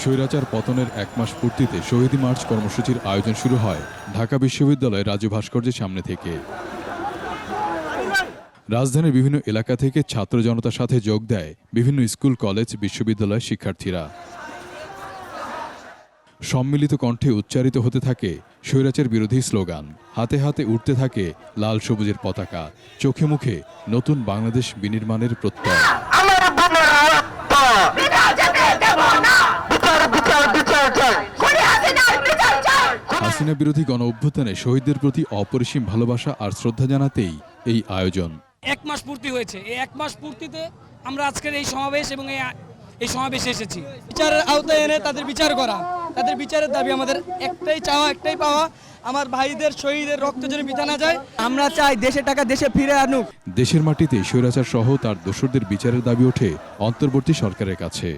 স্বৈরাচার পতনের এক মাস পূর্তিতে শহীদ মার্চ কর্মসূচির আয়োজন শুরু হয় ঢাকা বিশ্ববিদ্যালয়ের রাজু ভাস্কর্যের সামনে থেকে। রাজধানীর বিভিন্ন এলাকা থেকে ছাত্র জনতার সাথে যোগ দেয় বিভিন্ন স্কুল, কলেজ, বিশ্ববিদ্যালয়ের শিক্ষার্থীরা। সম্মিলিত কণ্ঠে উচ্চারিত হতে থাকে স্বৈরাচার বিরোধী স্লোগান। হাতে হাতে উঠতে থাকে লাল সবুজের পতাকা। চোখে মুখে নতুন বাংলাদেশ বিনির্মাণের প্রত্যয় আমার বোনের রক্ত বিচার যেতে দেব না বিচার বিচার বিচার চাই খুনি হাসিনার বিচার চাই হাসিনা বিরোধী গণ অভ্যুত্থানে শহীদদের প্রতি অপরিসীম ভালোবাসা আর শ্রদ্ধা জানাতেই এই আয়োজন। এক মাস পূর্তি হয়েছে। এই এক মাস পূর্তিতে আমরা আজকের এই সমাবেশ এবং এই এই সমাবেশে এসেছি। বিচারের আওতায় এনে তাদের বিচার করা। তাদের বিচারের দাবি আমাদের একটাই চাওয়া একটাই পাওয়া। আমার ভাইদের শহীদের রক্ত যেন বিধা না যায়। আমরা চাই দেশের টাকা দেশে ফিরে আনুক। দেশের মাটিতে স্বৈরাচার সহ তার দোসরদের বিচারের দাবি ওঠে অন্তর্বর্তী সরকারের কাছে।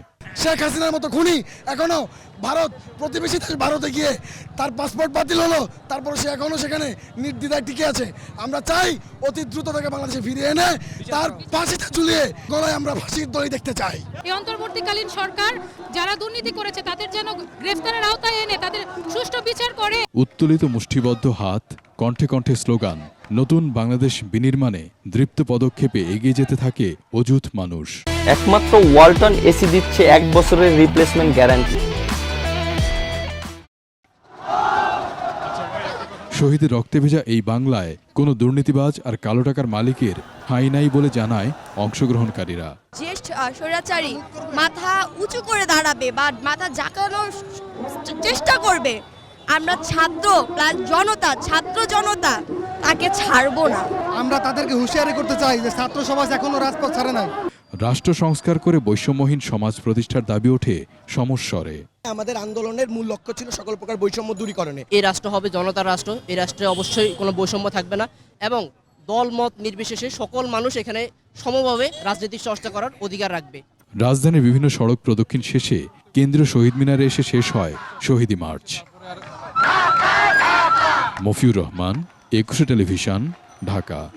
শেখ হাসিনার মতো খুনি এখনও ভারত প্রতিবেশী দেশ ভারতে গিয়ে তার পাসপোর্ট বাতিল হলো তারপর সে এখনও সেখানে নির্দ্বিধায় টিকে আছে। আমরা চাই অতি দ্রুত তাকে বাংলাদেশে ফিরিয়ে এনে তার ফাঁসিতে ঝুলিয়ে গলায় আমরা ফাঁসির দড়ি দেখতে চাই। এই অন্তর্বর্তীকালীন সরকার যারা দুর্নীতি করেছে তাদের যেন গ্রেফতারের আওতায় এনে তাদের সুষ্ঠু বিচার করে। উত্তোলিত মুষ্টিবদ্ধ হাত কণ্ঠে কণ্ঠে স্লোগান নতুন বাংলাদেশ বিনির্মাণে দৃপ্ত পদক্ষেপে এগিয়ে যেতে থাকে অযুত মানুষ। একমাত্র ওয়ালটন এসি দিচ্ছে এক বছরের রিপ্লেসমেন্ট গ্যারান্টি শহীদের রক্তে ভেজা এই বাংলায় কোনো দুর্নীতিবাজ আর কালো টাকার মালিকের ঠাঁই নাই বলে জানায় অংশগ্রহণকারীরা। আহ, স্বৈরাচারী মাথা উঁচু করে দাঁড়াবে বা মাথা জাকানোর চেষ্টা করবে। আমরা ছাত্র প্লাস জনতা ছাত্র জনতা। তাকে ছাড়বো না। আমরা তাদেরকে হুঁশিয়ারি করতে চাই যে ছাত্র সমাজ এখনও রাজপথ ছাড়ে নাই। রাষ্ট্র সংস্কার করে বৈষম্যহীন সমাজ প্রতিষ্ঠার দাবি ওঠে সমস্বরে। আমাদের আন্দোলনের মূল লক্ষ্য ছিল সকল প্রকার বৈষম্য দূরীকরণে। এই রাষ্ট্র হবে জনতার রাষ্ট্র এই রাষ্ট্রে অবশ্যই কোনো বৈষম্য থাকবে না এবং দল মত নির্বিশেষে সকল মানুষ এখানে সমভাবে রাজনৈতিক চর্চা করার অধিকার রাখবে। রাজধানীর বিভিন্ন সড়ক প্রদক্ষিণ শেষে কেন্দ্রীয় শহীদ মিনারে এসে শেষ হয় শহীদি মার্চ। মফিউর রহমান একুশে টেলিভিশন ঢাকা।